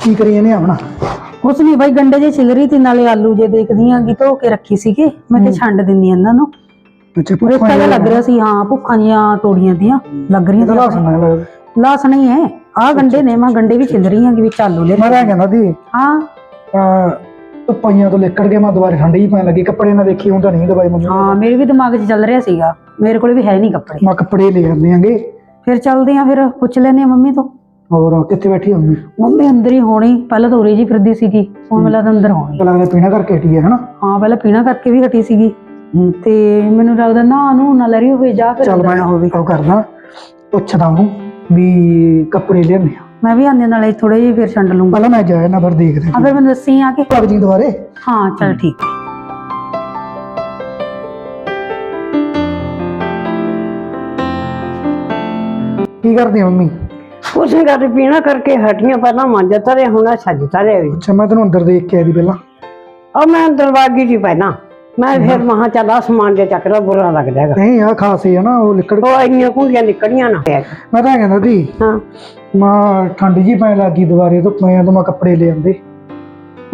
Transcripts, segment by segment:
ਕੀ ਕਰੀ ਇਹਨੇ ਆਵਣਾ ਕੁਛ ਨਹੀਂ ਬਾਈ ਗੰਡੇ ਜੇ ਛਿਲ ਰਹੀ ਤੇ ਨਾਲੇ ਆਲੂ ਜੇ ਦੇਖਦੀ ਆਂ ਕਿ ਧੋ ਕੇ ਰੱਖੀ ਸੀਗੇ। ਮੈਂ ਕਿ ਛੰਡ ਦਿੰਦੀ ਆਂ ਇਹਨਾਂ ਨੂੰ। ਅੱਛਾ ਪੂਰੇ ਭੁੱਖਾ ਤਾਂ ਲੱਗ ਰਿਹਾ ਸੀ ਹਾਂ ਭੁੱਖਾਂ ਜੀਆਂ ਤੋੜੀਆਂ ਦੀਆਂ ਲੱਗ ਰਹੀਆਂ ਸੀ ਲਾਸ ਨਾ ਲੱਗਦਾ। ਲਾਸ ਨਹੀਂ ਹੈ ਆਹ ਗੰਡੇ ਨੇ ਮੈਂ ਗੰਡੇ ਵੀ ਛਿਲ ਰਹੀ ਆਂ ਕਿ ਵਿੱਚ ਆਲੂ ਲੈ ਮੈਂ ਤਾਂ ਕਹਿੰਦਾ ਦੀ ਹਾਂ। ਧੁੱਪਾਈਆਂ ਤੋਂ ਲਿਕੜ ਕੇ ਮੈਂ ਦੁਬਾਰੇ ਠੰਡੀ ਹੀ ਪੈਣ ਲੱਗੀ ਕੱਪੜੇ ਨਾ ਦੇਖੀ ਤਾਂ ਨਹੀਂ ਦਵਾਈ ਮੰਮੀ ਹਾਂ ਮੇਰੇ ਵੀ ਦਿਮਾਗ 'ਚ ਚੱਲ ਰਿਹਾ ਸੀਗਾ ਮੇਰੇ ਕੋਲ ਵੀ ਹੈ ਨਹੀਂ ਕੱਪੜੇ। ਮੈਂ ਕੱਪੜੇ ਲੈ ਆਉਂਦੇ ਆਂਗੇ। ਫਿਰ ਚੱਲਦੇ ਆਂ ਫਿਰ ਪੁੱਛ ਲੈਨੇ ਆ ਮੰਮੀ ਤੋਂ। ਹੋਰ ਕਿੱਥੇ ਬੈਠੀ ਮੰਮੀ? ਮੰਮੀ ਅੰਦਰ ਹੀ ਹੋਣੀ ਪਹਿਲਾਂ ਤਾਂ ਉਰੇ ਜੀ ਫਿਰਦੀ ਸੀਗੀ ਹੁਣ ਮੈਨੂੰ ਲੱਗਦਾ ਅੰਦਰ ਹੋਣੀ। ਲੱਗਦਾ ਪੀਣਾ ਕਰਕੇ ਹਟੀ ਹੈ ਹਨਾ? ਹਾਂ ਪਹਿਲਾਂ ਪੀਣਾ ਕਰਕੇ ਵੀ ਹਟੀ ਸੀਗੀ। ਤੇ ਮੈਨੂੰ ਲੱਗਦਾ ਨਾ ਨੂੰ ਨਾ ਲੈ ਰਹੀ ਹੋਵੇ ਜਾ ਫਿਰ ਚੱਲ ਮੈਂ ਹੋਵੇ। ਉਹ ਕਰਦਾ ਪੁੱਛਦਾ ਉਹਨੂੰ ਵੀ ਕੱਪੜੇ ਲਿਆਉਂਦੇ ਆ। ਮੈਂ ਵੀ ਆਨੇ ਨਾਲੇ ਥੋੜੇ ਜਿਹੇ ਫਿਰ ਛੰਡ ਲੂੰਗਾ ਪਹਿਲਾਂ ਮੈਂ ਜਾਇਆ ਨਾ ਫਿਰ ਦੇਖਦੇ ਆ ਫਿਰ ਮੈਨੂੰ ਦੱਸੀ ਆ ਕੇ ਲੱਗ ਜੀ ਦੁਬਾਰੇ। ਹਾਂ ਚਲ ਠੀਕ। ਹੈ ਕੀ ਕਰਦੀ ਆ ਮੰਮੀ? ਨੀ ਕਰਦੇ ਪੀਣਾ ਕਰਕੇ ਹਟੀਆਂ ਪਹਿਲਾਂ ਮੰਜ ਤਰੇ ਹੁਣ ਛੱਜ ਤਰੇ ਵੀ। ਅੱਛਾ ਮੈਂ ਤੈਨੂੰ ਅੰਦਰ ਦੇਖ ਕੇ ਆਈ ਦੀ ਪਹਿਲਾਂ। ਉਹ ਮੈਂ ਦਰਵਾਜ਼ੇ ਦੀ ਪਹਿਲਾਂ। ਮੈਂ ਫਿਰ ਮਹਾ ਚੱਲ ਸਮਾਨ ਜੇ ਚੱਕਦਾ ਬੁਰਾ ਲੱਗਦਾ ਹੈਗਾ। ਨਹੀਂ ਆ ਖਾਸੀ ਹੈ ਨਾ ਉਹ ਲਿਕੜ ਉਹ ਇੰਨੀਆਂ ਕੁੜੀਆਂ ਨਿਕਲੀਆਂ ਨਾ। ਮੈਂ ਤਾਂ ਕਹਿੰਦਾ ਸੀ ਹਾਂ। ਮਾਂ ਠੰਡ ਜੀ ਪੈਣ ਲੱਗੀ ਦੁਬਾਰੇ ਤੋਂ ਮੈਂ ਤਾਂ ਮੈਂ ਕੱਪੜੇ ਲੈ ਆਂਦੇ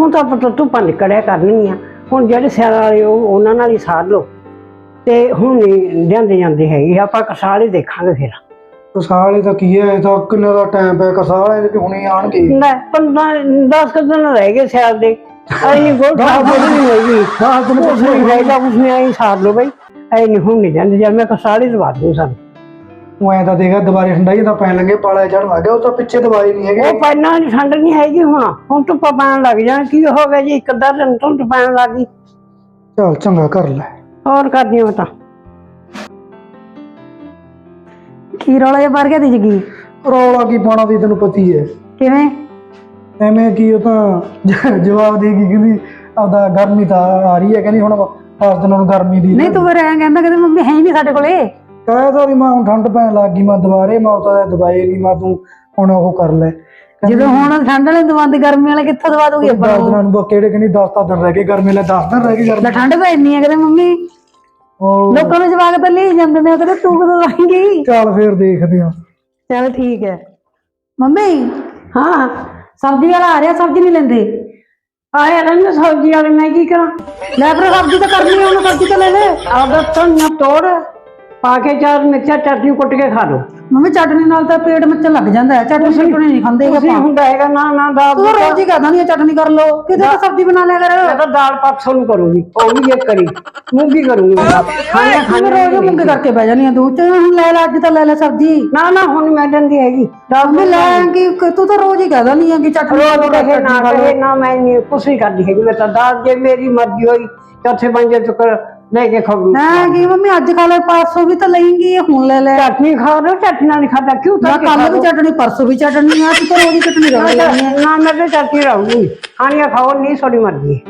ਹੁਣ ਤਾਂ ਆਪਾਂ ਧੁੱਪਾਂ ਨਿਕੜਿਆ ਕਰਨੀਆਂ ਹੁਣ ਜਿਹੜੇ ਸਿਆਲ ਵਾਲੇ ਉਹ ਉਹਨਾਂ ਨਾਲ ਹੀ ਸਾਰ ਲਓ। ਤੇ ਹੁਣ ਨਹੀਂ ਲਿਆਂਦੇ ਜਾਂਦੇ ਹੈਗੇ ਆਪਾਂ ਕਸਾਲੇ ਦੇਖਾਂਗੇ ਫਿਰ। ਕਸਾਲੇ ਤਾਂ ਕੀ ਹੈ? ਇਹ ਤਾਂ ਕਿੰਨੇ ਦਾ ਟਾਈਮ ਪਿਆ ਕਸਾਲੇ ਤੇ ਹੁਣੇ ਆਣਗੇ। ਲੈ 15 10 ਕੁ ਦਿਨ ਰਹਿ ਗਏ ਸਿਆਲ ਦੇ। ਗੋਲ ਖਾ ਨਹੀਂ ਹੋਈ ਦਸ ਦਿਨ ਕੁਛ ਨਹੀਂ ਹੈਗਾ ਕੁਛ ਨਹੀਂ ਆਈ ਸਾਰ ਲਓ ਬਈ। ਐ ਨਹੀਂ ਹੁਣ ਨਹੀਂ ਜਾਂਦੇ। ਜਦ ਮੈਂ ਕਸਾਲੇ ਦਵਾ ਦੂੰ ਸਾਨੂੰ। ਤੂੰ ਐਂ ਤਾਂ ਦੇਖਾ ਦੁਬਾਰੇ ਠੰਡਾ ਹੀ ਤਾਂ ਪੈਣ ਲੱਗੇ ਪਾਲਾ ਚੜਨ ਲੱਗ ਉਹ ਤਾਂ ਪਿੱਛੇ ਦਵਾਈ ਨਹੀਂ ਹੈਗੇ। ਉਹ ਪਹਿਲਾਂ ਦੀ ਠੰਡ ਨਹੀਂ ਹੈਗੀ ਹੁਣ। ਹੁਣ ਧੁੱਪਾਂ ਪੈਣ ਲੱਗ ਜਾਣ। ਕੀ ਹੋ ਗਿਆ ਜੀ? ਇੱਕ ਅੱਧਾ ਦਿਨ ਧੁੰਦ ਪੈਣ ਲੱਗ ਚੱਲ ਚੰਗਾ ਕਰ ਲੈ। ਹੋਰ ਕਰਦੀ ਹਾਂ ਤਾਂ। ਕੀ ਰੌਲਾ ਜਿਹਾ ਭਰ ਗਿਆ ਦੀ ਜਗੀ? ਰੌਲਾ ਕੀ ਪਾਉਣਾ ਦੀ ਤੈਨੂੰ ਪਤੀ ਹੈ? ਕਿਵੇਂ? ਐਵੇਂ ਕੀ ਉਹ ਤਾਂ ਜਵਾਬ ਦੇ ਗਈ ਕਹਿੰਦੀ ਆਪਦਾ ਗਰਮੀ ਤਾਂ ਆ ਰਹੀ ਹੈ ਕਹਿੰਦੀ ਹੁਣ 10 ਦਿਨਾਂ ਨੂੰ ਗਰਮੀ ਦੀ ਨਹੀਂ ਤੂੰ ਫਿਰ ਐਂ ਕਹਿੰਦਾ ਕਿ ਮੰਮੀ ਹੈ ਹੀ ਨਹੀਂ ਸਾਡੇ ਕੋਲੇ। ਕਹਿ ਤਾਂ ਮੈਂ ਹੁਣ ਠੰਡ ਪੈਣ ਲੱਗ ਗਈ ਮੈਂ ਦੁਬਾਰੇ ਮੈਂ ਉਹ ਤਾਂ ਦਵਾਈ ਨਹੀਂ ਮੈਂ ਤੂੰ ਹੁਣ ਉਹ ਕਰ ਲੈ। ਜਦੋਂ ਹੁਣ ਠੰਡ ਵਾਲੇ ਦਵਾਂਦੇ ਗਰਮੀ ਵਾਲੇ ਕਿੱਥੋਂ ਦਵਾ ਦੂਗੀ ਆਪਾਂ 10 ਦਿਨਾਂ ਨੂੰ ਕਿਹੜੇ ਕਹਿੰਦੀ 10 ਤਾਂ ਦਿਨ ਰਹਿ ਗਏ ਗਰਮੀ ਲੈ 10 ਦਿਨ ਰਹਿ ਗਏ ਗਰਮੀ ਠੰਡ ਪੈ ਇੰਨੀ ਹੈ ਕਿਤੇ ਮੰਮੀ। ਲੋਕਾਂ ਨੂੰ ਜਵਾਕ ਤਾਂ ਲਈ ਜਾਂਦੇ ਨੇ ਕਹਿੰਦੇ ਤੂੰ ਕਦੋਂ ਆਏਂਗੀ ਚੱਲ ਫੇਰ ਦੇਖਦੇ ਆ ਚਲ ਠੀਕ ਹੈ। ਮੰਮੀ? ਹਾਂ ਸਬਜ਼ੀ ਵਾਲਾ ਆ ਰਿਹਾ ਸਬਜ਼ੀ ਨਹੀਂ ਲੈਂਦੇ। ਆਇਆ ਰਹਿੰਦੇ ਸਬਜ਼ੀ ਵਾਲੇ ਮੈਂ ਕੀ ਕਰਾਂ? ਲੈ ਫਿਰ ਸਬਜ਼ੀ ਤਾਂ ਕਰਨੀ ਹੈ ਉਹਨੂੰ ਸਬਜ਼ੀ ਤਾਂ ਲੈ ਲੈ। ਆਪਦਾ ਧਨੀਆ ਤੋੜ। ਪਾ ਕੇ ਚਾਰ ਮਿਰਚਾਂ ਚਟਨੀ ਕੁੱਟ ਕੇ ਖਾ ਲਓ। ਮੰਮੀ ਚਟਨੀ ਨਾਲ ਤਾਂ ਪੇਟ ਮੱਚਣ ਲੱਗ ਜਾਂਦਾ ਹੈ। ਚਟਨੀ ਚਟਨੀ ਨਹੀਂ ਖਾਂਦੇ ਤੁਸੀਂ ਆਪਾਂ ਹੁੰਦਾ ਹੈਗਾ ਨਾ ਨਾ ਦਾਲ ਤੂੰ ਰੋਜ਼ ਹੀ ਕਹਦਾ ਨਹੀਂ ਚਟਨੀ ਕਰ ਲੋ ਕਿਤੇ ਤਾਂ ਸਬਜ਼ੀ ਬਣਾ ਲਿਆ ਕਰ। ਮੈਂ ਤਾਂ ਦਾਲ ਪਾਸੋਂ ਨੂੰ ਕਰੂੰਗੀ ਉਹ ਵੀ ਜੇ ਕਰੀ ਮੂੰਗੀ ਕਰੂੰਗੀ ਖਾਣੇ ਖਾਣੇ ਰੋਜ਼ ਮੁੰਗੇ ਕਰਕੇ ਬਹਿ ਜਾਨੀ ਆ ਤੂੰ ਚੱਲ ਹੁਣ ਲੈ ਲੈ ਅੱਜ ਤਾਂ ਲੈ ਲੈ ਸਬਜ਼ੀ। ਨਾ ਨਾ ਹੁਣ ਮੈਂ ਦਿੰਦੀ ਹੈਗੀ। ਦਾਲ ਮੈਂ ਲੈ ਕਿ ਕਿ ਤੂੰ ਤਾਂ ਰੋਜ਼ ਹੀ ਕਹਦਾ ਨਹੀਂ ਆ ਕਿ ਚਟਨੀ ਰੋਜ਼ ਕਹੇ ਨਾ ਕਹੇ ਨਾ ਮੈਂ ਕੁਛ ਨਹੀਂ ਕਰਦੀ ਹੈਗੀ। ਮੈਂ ਤਾਂ ਦਾਲ ਜੇ ਮੇਰੀ ਮਰਜ਼ੀ ਹੋਈ ਚੌਥੇ ਪੰਜੇ ਚੁੱਕਰ ਲੈ ਕੇ ਮੈਂ ਕੀ ਮੰਮੀ ਅੱਜ ਖਾ ਲੈ ਪਰਸੋਂ ਵੀ ਤਾਂ ਲਈਂਗੀ ਹੁਣ ਲੈ ਲੈ। ਚਟਨੀ ਖਾ ਲਓ ਚਟਨੀ ਨਾਲ ਖਾਦਾ ਕਿਉਂ ਤਾਂ ਕੱਲ ਵੀ ਚਟਨੀ ਪਰਸੋਂ ਵੀ ਚਟਨੀ ਆ ਤੂੰ ਤਾਂ ਰੋਜ਼ ਚਟਨੀ ਆ। ਨਾ ਮੈਂ ਤਾਂ ਚਟਨੀ ਰਹੂੰਗੀ ਖਾਣੀਆਂ ਖਾਓ ਨਹੀਂ ਤੁਹਾਡੀ ਮਰਜ਼ੀ।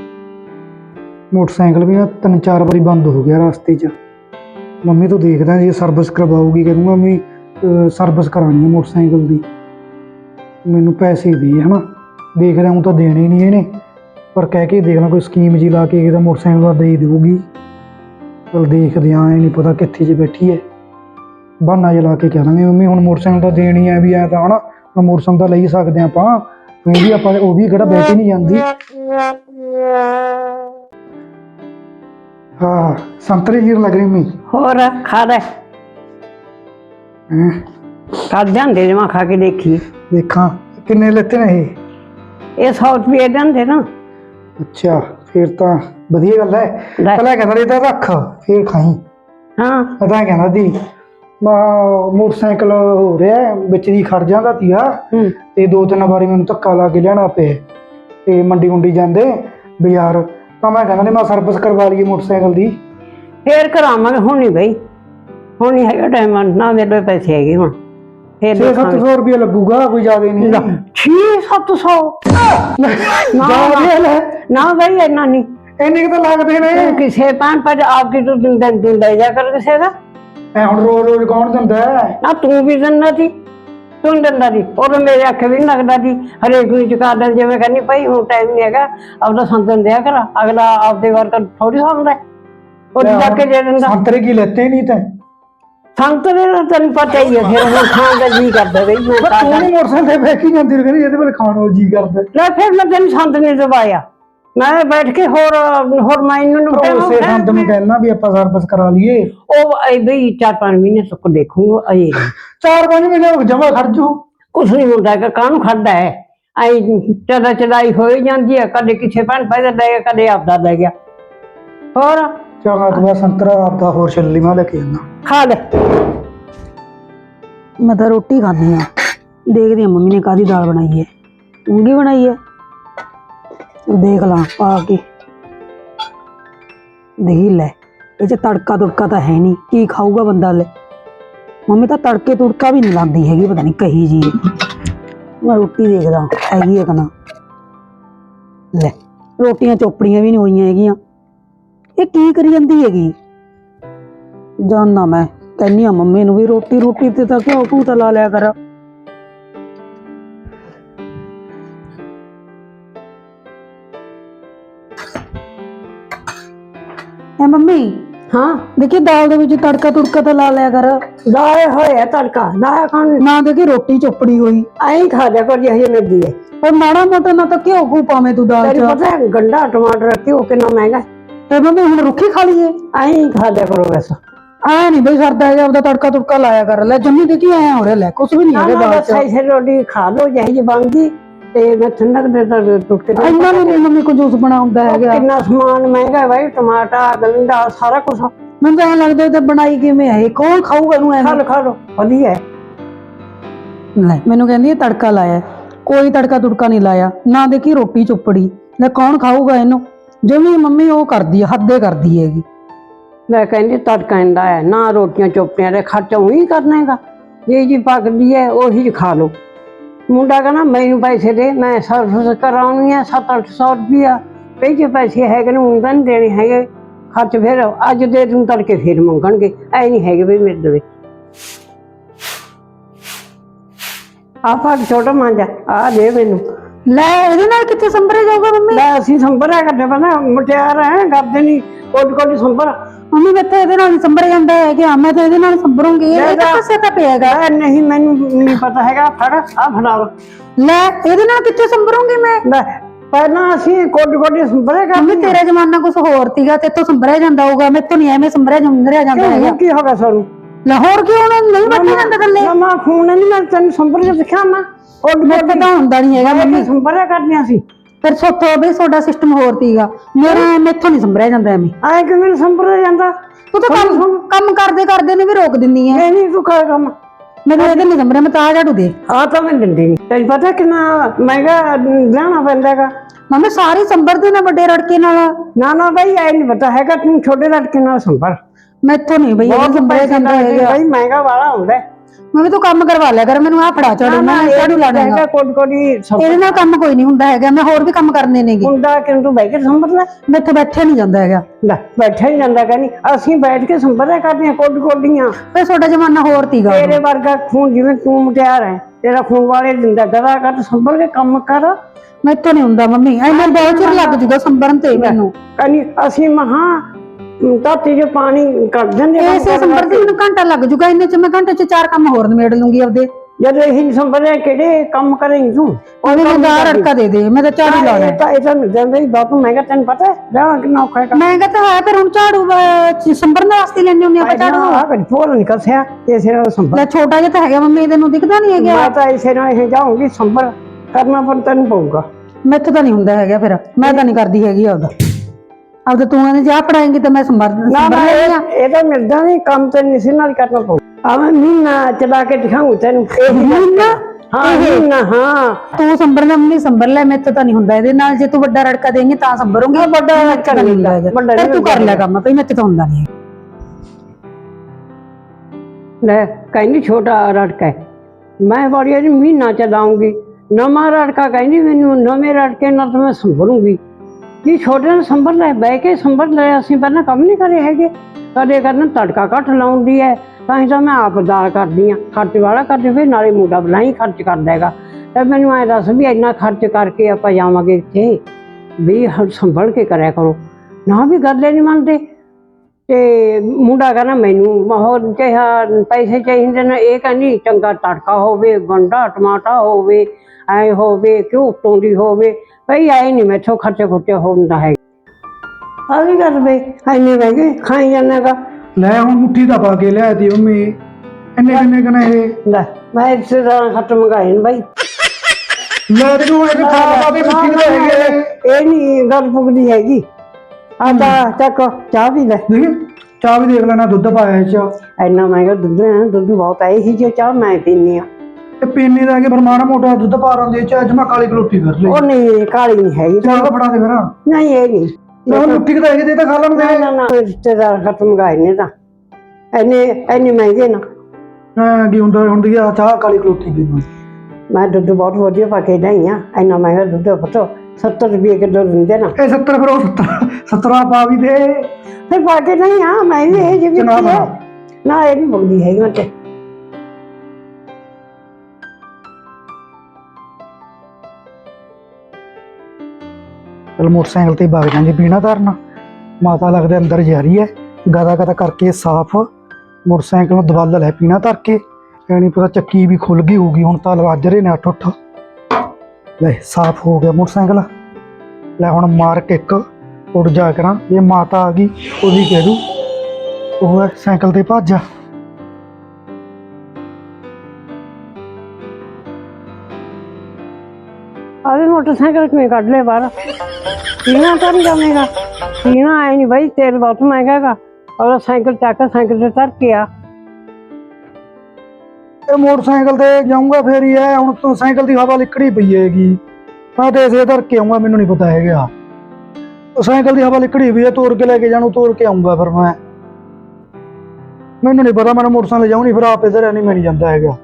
ਮੋਟਰਸਾਈਕਲ ਵੀ ਨਾ ਤਿੰਨ ਚਾਰ ਵਾਰੀ ਬੰਦ ਹੋ ਗਿਆ ਰਸਤੇ 'ਚ। ਮੰਮੀ ਤੋਂ ਦੇਖਦਾ ਜੇ ਸਰਵਿਸ ਕਰਵਾਉਗੀ ਕਰੂੰਗਾ ਮੈਂ ਸਰਵਿਸ ਕਰਾਉਣੀ ਹੈ ਮੋਟਰਸਾਈਕਲ ਦੀ। ਮੈਨੂੰ ਪੈਸੇ ਦੇ ਹਨਾ। ਦੇਖਦਾ ਹੂੰ ਤਾਂ ਦੇਣੇ ਨਹੀਂ ਇਹਨੇ। ਪਰ ਕਹਿ ਕੇ ਦੇਖਣਾ ਕੋਈ ਸਕੀਮ ਜੀ ਲਾ ਕੇ ਇਹਦਾ ਮੋਟਰਸਾਈਕਲ ਦਾ ਦੇ ਦੇਊਗੀ। ਚਲ ਦੇਖਦੇ ਆਂ ਇਹ ਨਹੀਂ ਪਤਾ ਕਿੱਥੇ 'ਚ ਬੈਠੀ ਹੈ ਬਹਾਨਾ ਜਿਹਾ ਲਾ ਕੇ ਕਹਿ ਦਾਂਗੇ ਮੰਮੀ ਹੁਣ ਮੋਟਰਸਾਈਕਲ ਤਾਂ ਦੇਣੀ ਹੈ ਵੀ ਐ ਤਾਂ ਹਨਾ? ਹੁਣ ਮੋਟਰਸਾਈਕਲ ਤਾਂ ਲਈ ਸਕਦੇ ਆਪਾਂ। ਫਿਰ ਵੀ ਆਪਾਂ ਉਹ ਵੀ ਕਿਹੜਾ ਬੈਠ ਨਹੀਂ ਜਾਂਦੀ। ਹਾਂ ਸੰਤਰੇ ਹੀਰ ਲੱਗ ਰਹੀ ਮੀ ਹੋਰ ਖਾ ਲੈ। ਹੈਂ? ਕਰ ਜਾਂਦੇ ਜਮਾ ਖਾ ਕੇ ਦੇਖੀ। ਦੇਖਾਂ ਕਿੰਨੇ ਲੈਤੇ ਨੇ ਇਹ? ਇਹ 100 ਰੁਪਏ ਦਿੰਦੇ ਨਾ। ਅੱਛਾ। ਫਿਰ ਤਾਂ ਵਧੀਆ ਗੱਲ ਹੈ। ਲੈ। ਪਹਿਲਾਂ ਕਹਿੰਦਾ ਇਹ ਤਾਂ ਰੱਖ ਫਿਰ ਖਾਈ। ਹਾਂ। ਮੈਂ ਤਾਂ ਕਹਿੰਦਾ ਦੀ ਮਾ ਮੋਟਰਸਾਈਕਲ ਹੋ ਰਿਹਾ ਹੈ, ਵਿੱਚ ਦੀ ਖੜ ਜਾਂਦਾ ਤੀਆ ਹੂੰ। ਤੇ ਦੋ ਤਿੰਨ ਵਾਰੀ ਮੈਨੂੰ ਧੱਕਾ ਲਾ ਕੇ ਲਿਆਣਾ ਪਿਆ। ਤੇ ਮੰਡੀ ਮੁੰਡੀ ਜਾਂਦੇ ਬਾਜ਼ਾਰ। ਤਾਂ ਮੈਂ ਕਹਿੰਦਾ ਨੇ ਮੈਂ ਸਰਵਿਸ ਕਰਵਾ ਲਈਏ ਮੋਟਰਸਾਈਕਲ ਦੀ। ਫੇਰ ਕਰਾਵਾਂਗੇ ਹੁਣ ਨਹੀਂ ਬਈ। ਹੁਣ ਨਹੀਂ ਹੈਗਾ ਟਾਈਮ ਨਾ ਮੇਰੇ ਕੋਲ ਪੈਸੇ ਹੈਗੇ ਹੁਣ। ਫੇਰ 6-700 ਰੁਪਏ ਲੱਗੂਗਾ ਕੋਈ ਜ਼ਿਆਦਾ ਨਹੀਂ 6-700 ਜ਼ਿਆਦਾ ਲੈ ਨਾ ਬਈ ਇੰਨਾ ਨਹੀਂ। ਇੰਨੇ ਕੁ ਤਾਂ ਲੱਗਦੇ ਨੇ। ਕਿਸੇ ਪਾਣ ਪਰ ਆਪ ਕੀ ਤੂੰ ਦਿਨ ਦਿਨ ਦਿਨ ਲੈ ਜਾ ਕਰ ਕਿਸੇ ਦਾ? ਐ ਹੁਣ ਰੋਜ਼ ਰੋਜ਼ ਕੌਣ ਦਿੰਦਾ? ਨਾ ਤੂੰ ਵੀ ਦਿੰਦਾ ਸੀ। ਤੂੰ ਦਿੰਦਾ ਸੀ। ਉਹ ਮੇਰੇ ਅੱਖ ਵੀ ਨੀ ਲੱਗਦਾ ਸੀ। ਹਰੇਕ ਨੂੰ ਚੁਕਾ ਦੇ ਜਿਵੇਂ ਕਹਿੰਦੀ ਭਾਈ ਹੁਣ ਟਾਈਮ ਨਹੀਂ ਹੈਗਾ। ਆਪਦਾ ਸੰਤਨ ਦਿਆ ਕਰ। ਅਗਲਾ ਆਪਦੇ ਵਾਰ ਤਾਂ ਥੋੜੀ ਸਮਝਦਾ ਉਹ ਜਾ ਕੇ ਦੇ ਦਿੰਦਾ। ਸੰਤਰੇ ਕੀ ਲੈਤੇ ਨਹੀਂ ਤਾਂ? ਸੰਤਰੇ ਦਾ ਤੈਨੂੰ ਪਤਾ ਹੀ ਹੈ ਫਿਰ ਹੁਣ ਖਾਣ ਦਾ ਜੀ ਕਰਦਾ ਬਈ ਮੈਂ ਪਰ ਤੂੰ ਨੀ ਮੋਟਰਸਾਈਕਲ ਤੇ ਬੈਠ ਜਾਂਦੀ ਰਹੀ ਇਹਦੇ ਵੇਲੇ ਖਾਣ ਨੂੰ ਜੀ ਕਰਦਾ। ਲੈ ਫਿਰ ਮੈਂ ਤੈਨੂੰ ਸੰਤ ਨੇ ਦਵਾਇਆ। ਮੈਂ ਬੈਠ ਕੇ ਹੋਰ ਹੋਰ ਮੈਨੂੰ ਨੂੰ ਉਸੇ ਸੰਦ ਨੂੰ ਕਹਿਣਾ ਵੀ ਆਪਾਂ ਸਰਵਿਸ ਕਰਾ ਲਈਏ। ਉਹ ਇਹ ਬਈ ਚਾਰ ਪੰਜ ਮਹੀਨੇ ਤੱਕ ਦੇਖੂਗਾ ਅਜੇ ਚਾਰ ਪੰਜ ਮਹੀਨੇ ਜਮਾ ਜੂ ਕੁਛ ਨਹੀਂ ਹੁੰਦਾ ਕਿ ਕਾਹਨੂੰ ਖੜਦਾ ਹੈ? ਆਈ ਚਦਾ ਚੜਾਈ ਹੋਈ ਜਾਂਦੀ ਹੈ ਕਦੇ ਕਿਸੇ ਭੈਣ ਪੈਦਾ ਲੈ ਗਿਆ ਕਦੇ ਆਪਦਾ ਲੈ ਗਿਆ। ਹੋਰ? ਚਾਹ ਤੂੰ ਸੰਤਰਾ ਆਪਦਾ ਹੋਰ ਛੱਲੀ ਮੈਂ ਲੈ ਕੇ ਆਣਾ ਖਾ ਲੈ। ਮੈਂ ਤਾਂ ਰੋਟੀ ਖਾਂਦੀ ਆ ਦੇਖਦੀ ਆ ਮੰਮੀ ਨੇ ਕਾਦੀ ਦਾਲ ਬਣਾਈ ਹੈ। ਮੂੰਗੀ ਬਣਾਈ ਹੈ। ਦੇਖ ਲਾਂ, ਪਾ ਕੇ। ਦੇਖ ਲੈ, ਇਹ ਚ ਤੜਕਾ ਤੁੜਕਾ ਤਾਂ ਹੈ ਨਹੀਂ। ਕੀ ਖਾਊਗਾ ਬੰਦਾ ਲੈ? ਮੰਮੀ ਤਾਂ ਤੜਕੇ ਤੁੜਕਾ ਵੀ ਨਹੀਂ ਲਾਉਂਦੀ ਹੈਗੀ, ਪਤਾ ਨਹੀਂ ਕਹੀ ਜੀ। ਮੈਂ ਰੋਟੀ ਦੇਖਦਾ, ਹੈਗੀ ਹੈ ਕਿ ਲੈ, ਰੋਟੀਆਂ ਚੋਪੜੀਆਂ ਵੀ ਨਹੀਂ ਹੋਈਆਂ ਹੈਗੀਆਂ। ਇਹ ਕੀ ਕਰੀ ਜਾਂਦੀ ਹੈਗੀ? ਜਾਨਣਾ ਮੈਂ ਕਹਿੰਨੀ ਆ ਮੰਮੀ ਨੂੰ ਵੀ ਰੋਟੀ ਰੋਟੀ ਤੇ ਤਾਂ ਘਿਓ ਘੂ ਤਾਂ ਲਾ ਲਿਆ ਕਰ। ਐ ਮੰਮੀ ਹਾਂ। ਦੇਖੀ ਦਾਲ ਦੇ ਵਿੱਚ ਤੜਕਾ ਤੁੜਕਾ ਤਾਂ ਲਾ ਲਿਆ ਕਰ। ਲਾਏ ਹੋਇਆ ਤੜਕਾ ਲਾਇਆ ਖਾਣ ਨਾ? ਦੇਖੀ ਰੋਟੀ ਚੋਪੜੀ ਹੋਈ। ਐਂ ਖਾ ਲਿਆ ਕਰ ਜਿਹੇ ਮਿਲਦੀ ਹੈ ਪਰ ਮਾੜਾ ਮੋਟਾ ਨਾ ਤਾਂ ਘਿਓ ਘੂ ਪਾਵੇਂ ਤੂੰ ਦਾਲ ਚ। ਪਤਾ ਹੈ ਗੰਡਾ ਟਮਾਟਰ ਕਿਉਂ ਕਿੰਨਾ ਮਹਿੰਗਾ। ਹੈ? ਤੇ ਮੰਮੀ ਹੁਣ ਰੁੱਖੀ ਖਾ ਲਈਏ। ਐਂ ਖਾ ਲਿਆ ਕਰੋ ਵੈਸਾ ਐ ਨਹੀਂ ਬਈ ਸਰਦਾ ਹੈਗਾ ਆਪਦਾ ਤੜਕਾ ਤੁੜਕਾ ਲਾਇਆ ਕਰ ਲੈ ਜੰਮੀ ਦੇਖੀ ਐ ਹੋ ਰਿਹਾ ਲੈ ਕੁਛ ਵੀ ਨਹੀਂ ਹੈਗਾ ਦਾਲ ਚ। ਸਹੀ ਸਹੀ ਰੋਟੀ ਖਾ ਲੋ ਜਿਹੀ ਬਣਦੀ ਤੇ ਮੈਂ ਠੰਡਕ ਦੇ ਤਾਂ ਟੁੱਟ ਕੇ ਇੰਨਾ ਵੀ ਨਹੀਂ ਮੰਮੀ ਕੋ ਜੂਸ ਬਣਾਉਂਦਾ ਹੈਗਾ। ਕਿੰਨਾ ਸਮਾਨ ਮਹਿੰਗਾ ਹੈ ਬਾਈ ਟਮਾਟਰ ਗੰਡਾ ਸਾਰਾ ਕੁਝ ਮੈਨੂੰ ਤਾਂ ਐਂ ਲੱਗਦਾ ਤਾਂ ਬਣਾਈ ਕਿਵੇਂ ਹੈ ਕੌਣ ਖਾਊਗਾ ਇਹਨੂੰ ਖਾ ਐਵੇਂ ਲੋ ਖਾ ਲੋ ਵਧੀਆ ਹੈ। ਲੈ ਮੈਨੂੰ ਕਹਿੰਦੀ ਇਹ ਤੜਕਾ ਲਾਇਆ ਕੋਈ ਤੜਕਾ ਤੁੜਕਾ ਨਹੀਂ ਲਾਇਆ ਨਾ ਦੇਖੀ ਰੋਟੀ ਚੁੱਪੜੀ ਲੈ ਕੌਣ ਖਾਊਗਾ ਇਹਨੂੰ? ਜਿਵੇਂ ਮੰਮੀ ਉਹ ਕਰਦੀ ਹੈ ਹੱਦੇ ਕਰਦੀ ਹੈਗੀ। ਮੈਂ ਕਹਿੰਦੀ ਤੜਕਾ ਇੰਦਾ ਹੈ ਨਾ ਰੋਟੀਆਂ ਚੋਪੜੀਆਂ ਦੇ ਖਰਚਾ ਉਹੀ ਕਰਨਾ ਹੈਗਾ। ਜੇ ਜੀ ਪੱਕਦੀ ਹੈ ਉਹੀ ਖਾ ਲੋ ਮੁੰਡਾ ਕਹਿੰਦਾ ਮੈਨੂੰ ਪੈਸੇ ਦੇ ਮੈਂ ਸਰਵਿਸ ਕਰਾਉਣੀ ਹੈ 7-800 ਰੁਪਇਆ। ਕਈ ਜੇ ਪੈਸੇ ਹੈਗੇ ਨੇ ਉਹਨਾਂ ਨਹੀਂ ਦੇਣੇ ਹੈਗੇ। ਖਰਚ ਫਿਰ ਅੱਜ ਦੇ ਦੂੰ ਤੜਕੇ ਫਿਰ ਮੰਗਣਗੇ। ਐ ਨਹੀਂ ਹੈਗੇ ਵੀ ਮੇਰੇ ਦੇਵੇ ਆ ਫੜ ਛੋਟਾ ਮਾਂਜਾ ਆ ਦੇ ਮੈਨੂੰ। ਲੈ ਇਹਦੇ ਨਾਲ ਕਿੱਥੇ ਸੰਭਰੇ ਜਾਊਗਾ ਮੰਮੀ? ਲੈ ਅਸੀਂ ਸੰਭਰਿਆ ਕਰਦੇ ਪਤਾ ਮੁਟਿਆਰ ਹੈ ਕਰਦੇ ਨਹੀਂ ਕੋਟ ਕੋਟ ਸੰਭਰ। ਮੰਮੀ ਮੈਥੇ ਇਹਦੇ ਨਾਲ ਸੰਭਰ ਜਾਂਦਾ ਹੈ ਕਿ ਮੈਂ ਤਾਂ ਇਹਦੇ ਨਾਲ ਸੰਭਰੂੰਗੀ ਇਹ ਤਾਂ ਪਾਸੇ ਤਾਂ ਪਿਆਗਾ ਨਹੀਂ ਮੈਨੂੰ ਨਹੀਂ ਪਤਾ ਹੈਗਾ ਫੜ ਆ ਫੜਾ ਲਓ। ਲੈ ਇਹਦੇ ਨਾਲ ਕਿੱਥੇ ਸੰਭਰੂੰਗੀ ਮੈਂ? ਲੈ ਪਹਿਲਾਂ ਅਸੀਂ ਕੋਟ ਕੋਟ ਸੰਭਰਿਆ ਮੰਮੀ ਕਰਦੇ ਤੇਰਾ ਜ਼ਮਾਨਾ ਕੁਝ ਹੋਰ ਸੀਗਾ ਤੇ ਤੋਂ ਸੰਭਰਿਆ ਜਾਂਦਾ ਹੋਊਗਾ ਮੈਥੋਂ ਨਹੀਂ ਐਵੇਂ ਸੰਭਰਿਆ ਜੰਦਰਿਆ ਜਾਂਦਾ ਹੈਗਾ। ਕੀ ਹੋ ਗਿਆ ਸਾਨੂੰ? ਲਾਹੌਰ ਕਿਉਂ ਨਾ ਨਹੀਂ ਬੈਠੇ ਜਾਂਦਾ ਥੱਲੇ ਨਾ ਮਾਂ ਖੂਨ ਨਹੀਂ ਮੈਂ ਤੈਨੂੰ ਸੰਭਰ ਕੇ ਦਿਖਾ ਮੈਂ ਕੋਟ ਮੈਥੋਂ ਤਾਂ ਹੁੰਦਾ ਨਹੀਂ ਹੈਗਾ ਮੰਮੀ। ਸੰਭਰਿਆ ਕਰਦੀਆਂ ਸੀ ਫਿਰ ਸੋਥੋ ਬਈ ਤੁਹਾਡਾ ਸਿਸਟਮ ਹੋਰ ਸੀਗਾ ਮੇਰਾ ਮੈਥੋਂ ਨਹੀਂ ਸੰਭਰਿਆ ਜਾਂਦਾ ਐਵੇਂ। ਆਏ ਕਿ ਮੈਨੂੰ ਸੰਭਰਿਆ ਜਾਂਦਾ? ਤੂੰ ਤਾਂ ਕੰਮ ਕੰਮ ਕਰਦੇ ਕਰਦੇ ਨੇ ਵੀ ਰੋਕ ਦਿੰਨੀ ਐ। ਇਹ ਨਹੀਂ ਤੂੰ ਕਰ ਕੰਮ। ਮੈਨੂੰ ਇਹਦੇ ਨਹੀਂ ਸੰਭਰਿਆ ਮੈਂ ਤਾਂ ਆ ਝਾੜੂ ਦੇ। ਆ ਤਾਂ ਮੈਂ ਦਿੰਦੀ ਨਹੀਂ ਤੈਨੂੰ ਪਤਾ ਕਿੰਨਾ ਮਹਿੰਗਾ ਲੈਣਾ ਪੈਂਦਾ ਹੈਗਾ? ਮੰਮੀ ਸਾਰੇ ਸੰਭਰਦੇ ਨੇ ਵੱਡੇ ਰੜਕੇ ਨਾਲ। ਨਾ ਨਾ ਬਈ ਐ ਨਹੀਂ ਪਤਾ ਹੈਗਾ ਤੂੰ ਛੋਟੇ ਲੜਕੇ ਨਾਲ ਸੰਭਰ। ਮੈਥੋਂ ਨਹੀਂ ਬਈ ਬਹੁਤ ਸੰਭਰਿਆ ਪੈਸੇ ਜਾਂਦਾ ਹੈਗਾ ਬਈ ਮਹਿੰਗਾ ਵਾਲਾ ਹੁੰਦਾ। ਹੈ ਮੰਮੀ ਤੂੰ ਕੰਮ ਕਰਵਾ ਲਿਆ ਕਰ ਮੈਨੂੰ ਆ ਫੜਾ ਮੈਂ ਲਾਣਾ। ਹੈਗਾ ਹੈਗਾ ਕੋਟ ਕੋਟੀ ਸਭ ਇਹਦੇ ਨਾਲ ਕੰਮ ਕੋਈ ਨਹੀਂ ਹੁੰਦਾ ਹੈਗਾ ਮੈਂ ਹੋਰ ਵੀ ਕੰਮ ਕਰਨੇ ਨੇਗੇ। ਹੁੰਦਾ ਕਿ ਤੂੰ ਬਹਿ ਕੇ ਸੰਭਰ ਲੈ ਮੈਥੋਂ ਬੈਠਿਆ ਨਹੀਂ ਜਾਂਦਾ ਹੈਗਾ। ਲੈ ਬੈਠਾ ਹੀ ਜਾਂਦਾ ਕਹਿੰਦੀ ਅਸੀਂ ਬੈਠ ਕੇ ਸੰਭਰਿਆ ਕਰਦੇ ਹਾਂ ਕੋਟ ਕੋਟੀਆਂ ਫੇ ਤੁਹਾਡਾ ਜ਼ਮਾਨਾ ਹੋਰ ਸੀਗਾ ਤੇਰੇ ਵਰਗਾ ਖੂਨ ਜਿਵੇਂ ਤੂੰ ਮੁਟਿਆਰ ਹੈ ਤੇਰਾ ਖੂਨ ਵਾਲੇ ਦਿੰਦਾ ਗਦਾ ਕਰ ਸੰਭਲ ਕੇ ਕੰਮ ਕਰ। ਮੈਥੋਂ ਨਹੀਂ ਹੁੰਦਾ ਮੰਮੀ ਐਨਾ ਬਹੁਤ ਚਿਰ ਲੱਗ ਜੂਗਾ ਸੰਭਰਨ ਤੇ ਮੈਨੂੰ। ਕਹਿੰਦੀ ਅਸੀਂ ਮਹਾ ਤਾਤੀ ਜੋ ਪਾਣੀ ਕੱਢ ਦਿੰਦੇ ਐਸੇ ਸੰਭਰ ਤੇ ਮੈਨੂੰ ਘੰਟਾ ਲੱਗ ਜੂਗਾ ਇੰਨੇ ਚ ਮੈਂ ਘੰਟੇ ਚ ਚਾਰ ਕੰਮ ਹੋਰ ਨਿਬੇੜ ਲੂੰਗੀ ਆਪਦੇ। ਜਦ ਇਹ ਸੰਭਰਿਆ ਕਿਹੜੇ ਕੰਮ ਕਰੇਂਗੀ ਤੂੰ? ਉਹ ਮੈਨੂੰ ਦਾ ਰੜਕਾ ਦੇ ਦੇ ਮੈਂ ਤਾਂ ਝਾੜੂ ਲਾ ਇਹ ਤਾਂ ਇਹ ਤਾਂ ਜਾਂਦਾ ਹੀ ਬਾਪੂ ਮਹਿੰਗਾ ਤੈਨੂੰ ਪਤਾ ਹੈ ਰਹਿਣਾ ਕਿੰਨਾ ਔਖਾ ਹੈ ਮੈਂ ਕਹਤਾ ਹੈ ਫਿਰ ਹੁਣ ਝਾੜੂ ਅਹ, ਸੰਭਰਨ ਵਾਸਤੇ ਲੈਣੇ ਹੁੰਦੇ ਆਪਾਂ ਝਾੜੂ। ਆ ਕਰੀ ਫੋਰ ਨਹੀਂ ਕਸਿਆ ਇਸੇ ਨਾਲ ਸੰਭਰ ਲੈ ਛੋਟਾ ਜਿਹਾ ਤਾਂ ਹੈਗਾ ਮੰਮੀ ਤੈਨੂੰ ਦਿਖਦਾ ਨਹੀਂ ਹੈਗਾ। ਮੈਂ ਤਾਂ ਇਸੇ ਨਾਲ ਇਹ ਜਾਊਂਗੀ ਸੰਭਰ ਕਰਨਾ ਪਰ ਤੈਨੂੰ ਪਊਗਾ। ਮੈਥੋਂ ਤਾਂ ਨਹੀਂ ਹੁੰਦਾ ਹੈਗਾ ਫਿਰ ਮੈਂ ਤਾਂ ਨਹੀਂ ਕਰਦੀ ਹੈਗੀ ਆਪਦਾ। ਆਪਦਾ ਤੂੰ ਇਹਨੇ ਜਾ ਪੜਾਏਂਗੀ ਤਾਂ ਮੈਂ ਸੰਭਰ ਨਾ ਨਾ ਇਹ ਇਹ ਤਾਂ ਮਿਲਦਾ ਨਹੀਂ ਕੰਮ ਤੇ ਇਸੇ ਨਾਲ ਹੀ ਕਰਨਾ ਪਊ। ਆਵੇਂ ਮਹੀਨਾ ਚਲਾ ਕੇ ਦਿਖਾਉਂ ਤੈਨੂੰ ਇਹ ਮਹੀਨਾ? ਹਾਂ ਮਹੀਨਾ ਹਾਂ। ਤੂੰ ਸੰਭਰ ਲੈ ਮੰਮੀ ਸੰਭਰ ਲੈ ਮੈਥੋਂ ਤਾਂ ਨਹੀਂ ਹੁੰਦਾ ਇਹਦੇ ਨਾਲ। ਜੇ ਤੂੰ ਵੱਡਾ ਰੜਕਾ ਦੇਂਗੀ ਤਾਂ ਸੰਭਰੂੰਗੀ ਵੱਡਾ ਰੜਕਾ ਨਹੀਂ ਹੁੰਦਾ ਵੱਡਾ ਨਹੀਂ ਤੂੰ ਕਰ ਲੈ ਕੰਮ ਭਈ ਮੈਥੋਂ ਤਾਂ ਹੁੰਦਾ ਨਹੀਂ ਲੈ ਕਹਿੰਦੀ ਛੋਟਾ ਰੜਕਾ ਹੈ। ਮੈਂ ਬੜੀ ਇਹਨੂੰ ਮਹੀਨਾ ਚਲਾਉਂਗੀ। ਨਵਾਂ ਰੜਕਾ ਕਹਿੰਦੀ ਮੈਨੂੰ ਨਵੇਂ ਰੜਕੇ ਨਾਲ ਤਾਂ ਮੈਂ ਸੰਭਲੂੰਗੀ। ਕੀ ਛੋਟੇ ਨੂੰ ਸੰਭਲ ਲੈ, ਬਹਿ ਕੇ ਸੰਭਲ ਲੈ, ਅਸੀਂ ਪਹਿਲਾਂ ਕੰਮ ਨਹੀਂ ਕਰੇ ਹੈਗੇ। ਕਦੇ ਕਰਨ ਤੜਕਾ ਘੱਟ ਲਾਉਂਦੀ ਹੈ ਤਾਂ ਹੀ ਤਾਂ ਮੈਂ ਆਪ ਦਾਲ ਕਰਦੀ ਆ, ਖਰਚ ਵਾਲਾ ਕਰਦੇ ਫਿਰ ਨਾਲੇ ਮੁੰਡਾ ਬਲਾਈ ਖਰਚ ਕਰਦਾ ਹੈਗਾ। ਤੇ ਮੈਨੂੰ ਐ ਦੱਸ ਵੀ ਇੰਨਾ ਖਰਚ ਕਰਕੇ ਆਪਾਂ ਜਾਵਾਂਗੇ ਇੱਥੇ, ਵੀ ਹੁਣ ਸੰਭਲ ਕੇ ਕਰਿਆ ਕਰੋ। ਨਾ ਵੀ ਗੱਲ ਨਹੀਂ ਮੰਨਦੇ। ਤੇ ਮੁੰਡਾ ਕਹਿੰਦਾ ਮੈਨੂੰ ਹੋਰ ਚਾਹੀਦਾ ਪੈਸੇ ਚਾਹੀਦੇ ਨੇ, ਇਹ ਕਹਿੰਦੀ ਚੰਗਾ ਤੜਕਾ ਹੋਵੇ, ਗੰਡਾ ਟਮਾਟਾ ਹੋਵੇ, ਐ ਹੋਵੇ, ਘਿਓ ਉੱਤੋਂ ਦੀ ਹੋਵੇ ਭਈ ਐ ਨਹੀਂ ਮੈਥੋਂ ਖਰਚੇ ਖੁਰਚੇ ਹੁੰਦਾ ਹੈ ਆ ਵੀ ਗੱਲ ਬਈ? ਐਨੇ ਮਹਿੰਗੇ ਖਾਈ ਜਾਣਾਗਾ ਲੈ ਹੁਣ ਮੁੱਠੀ ਦਾ ਪਾ ਕੇ ਲਿਆ ਤੀ ਮੰਮੀ ਇੰਨੇ ਕਿੰਨੇ ਕਨੇ ਇਹ? ਲੈ ਮੈਂ ਇਸੇ ਤਰ੍ਹਾਂ ਖਤਮ ਗਾਏ ਨੇ ਬਾਈ। ਲੈ ਤੇ ਉਹ ਇਹ ਖਾ ਵੀ ਮੁੱਠੀ ਦੇ ਹੈਗੇ ਇਹ ਨਹੀਂ ਗੱਲ ਪੁੱਗਦੀ ਹੈਗੀ। ਆ ਤਾਂ ਚੱਕ ਚਾਹ ਵੀ ਲੈ। ਦੇਖ ਚਾਹ ਵੀ ਦੇਖ ਲੈਣਾ ਦੁੱਧ ਪਾਇਆ ਇਹ ਚ ਇੰਨਾ ਮਹਿੰਗਾ ਦੁੱਧ ਹੈ ਦੁੱਧ ਬਹੁਤ ਹੈ ਇਹੀ ਜੋ ਚਾਹ ਮੈਂ ਪੀਨੀ ਆ ਤੇ ਪੀਨੇ ਦਾ ਕਿ ਫਿਰ ਮਾੜਾ ਮੋਟਾ ਦੁੱਧ ਪਾ ਰੰਦੇ ਚ ਅੱਜ ਮੈਂ ਕਾਲੀ ਕਲੋਟੀ ਕਰ ਲਈ। ਉਹ ਨਹੀਂ ਕਾਲੀ ਨਹੀਂ ਹੈਗੀ। ਚਾਹ ਫੜਾ ਦੇ ਫਿਰ। ਨਹੀਂ ਇਹ ਨਹੀਂ। ਮੁੱਠੀ ਦਾ ਹੈਗੇ ਤੇ ਇਹ ਤਾਂ ਖਾ ਨਾ ਲੈਣਗੇ ਨਾ ਨਾ ਰਿਸ਼ਤੇਦਾਰ ਖਤਮ ਗਾਏ ਨੇ ਤਾਂ। ਐਨੇ ਐਨੇ ਮਹਿੰਗੇ ਨਾ। ਹਾਂ ਕੀ ਹੁੰਦਾ ਹੁੰਦੀ ਆ ਚਾਹ ਕਾਲੀ ਕਲੋਟੀ ਪੀਣਾ। ਮੈਂ ਦੁੱਧ ਬਹੁਤ ਵਧੀਆ ਪਾ ਕੇ ਲਈ ਆ। ਇੰਨਾ ਮਹਿੰਗਾ ਦੁੱਧ ਪਤੋ। 70 ਰੁਪਏ ਕਿਲੋ ਦਿੰਦੇ ਨਾ। ਇਹ 70 ਫਿਰ ਉਹ 70 17 ਪਾ ਵੀ ਦੇ। ਫਿਰ ਪਾ ਕੇ ਨਹੀਂ ਆ ਮੈਂ ਵੀ ਇਹ ਹੈ। ਨਾ ਇਹ ਨਹੀਂ ਮੁਗਦੀ ਹੈਗੀ ਮੈਂ ਤੇ। ਚਲ ਮੋਟਰਸਾਈਕਲ ਤੇ ਵਗ ਜਾਂਗੇ ਪੀਣਾ ਧਰਨਾ। ਮਾਤਾ ਲੱਗਦਾ ਅੰਦਰ ਜਾ ਰਹੀ ਹੈ। ਗਦਾ ਗਦਾ ਕਰਕੇ ਸਾਫ਼। ਮੋਟਰਸਾਈਕਲ ਨੂੰ ਦਵਲ ਲੈ, ਪੀਣਾ ਧਰ ਕੇ। ਐ ਪਤਾ ਚੱਕੀ ਵੀ ਖੁੱਲ ਗਈ ਹੋਊਗੀ, ਹੁਣ ਤਾਂ ਲਵਾਜ ਰਹੇ ਨੇ ਅੱਠ ਉੱਠ ਲੈ, ਸਾਫ਼ ਹੋ ਗਿਆ ਮੋਟਰਸਾਈਕਲ। ਲੈ, ਹੁਣ ਮਾਰ ਕਿੱਕ ਉੱਡ ਜਾ ਕਰਾਂ। ਜੇ ਮਾਤਾ ਆ ਗਈ, ਉਹਦੀ ਕਹਿ ਦੂ। ਉਹ ਸਾਈਕਲ ਤੇ ਭੱਜ ਜਾ। ਮੋਟਰਸਾਈਕਲ ਕਿਵੇਂ ਕੱਢ ਲੈ ਬਾਹਰ? ਪੀਣਾ ਤਾਂ ਨਹੀਂ ਜਾਵੇਗਾ। ਪੀਣਾ ਆਏ ਨਹੀਂ ਬਾਈ, ਤੇਲ ਬਹੁਤ ਮਹਿੰਗਾ ਔਰ ਸਾਈਕਲ ਚੱਕ, ਸਾਈਕਲ ਤੇ ਧਰ ਕੇ ਆ। ਇਹ ਮੋਟਰਸਾਈਕਲ ਤੇ ਜਾਊਂਗਾ ਫੇਰ ਹੀ ਹੈ ਹੁਣ ਤੋਂ ਸਾਈਕਲ ਦੀ ਹਵਾ ਲਿਕੜੀ ਪਈ ਹੈਗੀ। ਮੈਂ ਤੇ ਇਸੇ ਧਰ ਕੇ ਆਊਂਗਾ, ਮੈਨੂੰ ਨਹੀਂ ਪਤਾ ਹੈਗਾ। ਸਾਈਕਲ ਦੀ ਹਵਾ ਲਿਕੜੀ ਵੀ ਹੈ, ਤੋੜ ਕੇ ਲੈ ਕੇ ਜਾਣੂ, ਤੋੜ ਕੇ ਆਊਂਗਾ ਫਿਰ ਮੈਂ। ਮੈਨੂੰ ਨਹੀਂ ਪਤਾ, ਮੈਂ ਮੋਟਰਸਾਈਕਲ ਜਾਉਂ ਨਹੀਂ ਫਿਰ ਆਪ ਇਧਰ ਨਹੀਂ ਮੈਂ ਨਹੀਂ ਜਾਂਦਾ ਹੈਗਾ।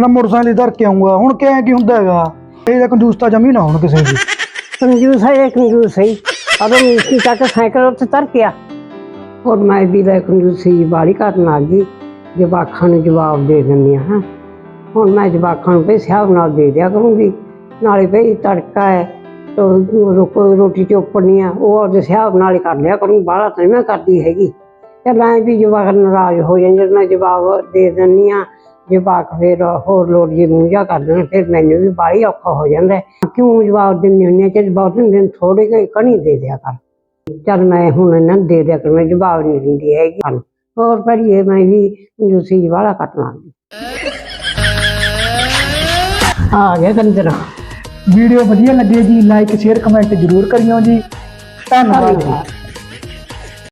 ਮੈਂ ਮੋਟਰਸਾਈਕਲ ਹੀ ਧਰ ਕੇ ਆਊਂਗਾ। ਹੁਣ ਕਿਆ, ਕੀ ਹੁੰਦਾ ਹੈਗਾ? ਇਹ ਤਾਂ ਕੰਜੂਸ ਜਮੀ ਨਾ ਹੁਣ ਕਿਸੇ ਦੀ। ਕੰਜੂਸ ਹੈ, ਇਹ ਕੰਜੂਸ ਹੈ। ਅਦੋਂ ਇਸकी ਚੱਕ ਸਾਈਕਲ ਉੱਤੇ ਧਰ ਕੇ ਆ ਔਰ ਮੈਂ ਵੀ ਲੈ ਕੰਜੂਸੀ ਵਾਲੀ ਕਰਨ ਆ ਗਈ। ਜਵਾਖਾਂ ਨੂੰ ਜਵਾਬ ਦੇ ਦਿੰਦੀ ਹਾਂ ਹੁਣ ਮੈਂ ਜਵਾਖਾਂ ਨੂੰ ਭਈ ਹਿਸਾਬ ਨਾਲ ਦੇ ਦਿਆ ਕਰੂੰਗੀ। ਨਾਲੇ ਭਈ ਤੜਕਾ ਹੈ, ਤੋ ਕੋਈ ਰੋਟੀ ਚੋਪਣੀ ਆ, ਉਹ ਉਹਦੇ ਹਿਸਾਬ ਨਾਲ ਹੀ ਕਰ ਲਿਆ ਕਰੂੰ, ਬਾਹਲਾ ਤਾਂ ਨਹੀਂ ਮੈਂ ਕਰਦੀ ਹੈਗੀ। ਤੇ ਮੈਂ ਵੀ ਜਵਾਕ ਨਾਰਾਜ਼ ਹੋ ਜਾਂਦੇ ਮੈਂ ਜਵਾਬ ਦੇ ਦਿੰਦੀ ਹਾਂ। ਆ ਜਵਾਕ ਫਿਰ ਹੋਰ ਲੋੜ ਜੀ ਮੂੰਹ ਕਰ ਦੇਣ ਫਿਰ ਮੈਨੂੰ ਵੀ ਬਾਹਲੀ ਔਖਾ ਹੋ ਜਾਂਦਾ ਹੈ। ਕਿਉਂ ਜਵਾਬ ਦਿੰਦੀ ਹੁੰਦੀ ਆ ਕਿ ਬਹੁਤ ਦਿਨ ਥੋੜੇ ਜਿਹੇ ਕਣੀ ਦੇ ਦਿਆ ਕਰ। ਚੱਲ ਮੈਂ ਹੁਣ ਇਹਨਾਂ ਨੂੰ ਦੇ ਦਿਆ ਕਰ, ਮੈਂ ਜਵਾਬ ਨਹੀਂ ਦਿੰਦੀ ਹੈਗੀ। ਹੋਰ ਭਰੀਏ ਮੈਂ ਵੀ ਜੂਸੀ ਵਾਲਾ ਕੱਟ ਲਾਂਗੀ ਆ ਗਿਆ ਕੰਜਰਾ। ਵੀਡੀਓ ਵਧੀਆ ਲੱਗੇ ਜੀ ਲਾਈਕ ਸ਼ੇਅਰ ਕਮੈਂਟ ਜ਼ਰੂਰ ਕਰਿਓ ਜੀ। ਧੰਨਵਾਦ ਜੀ।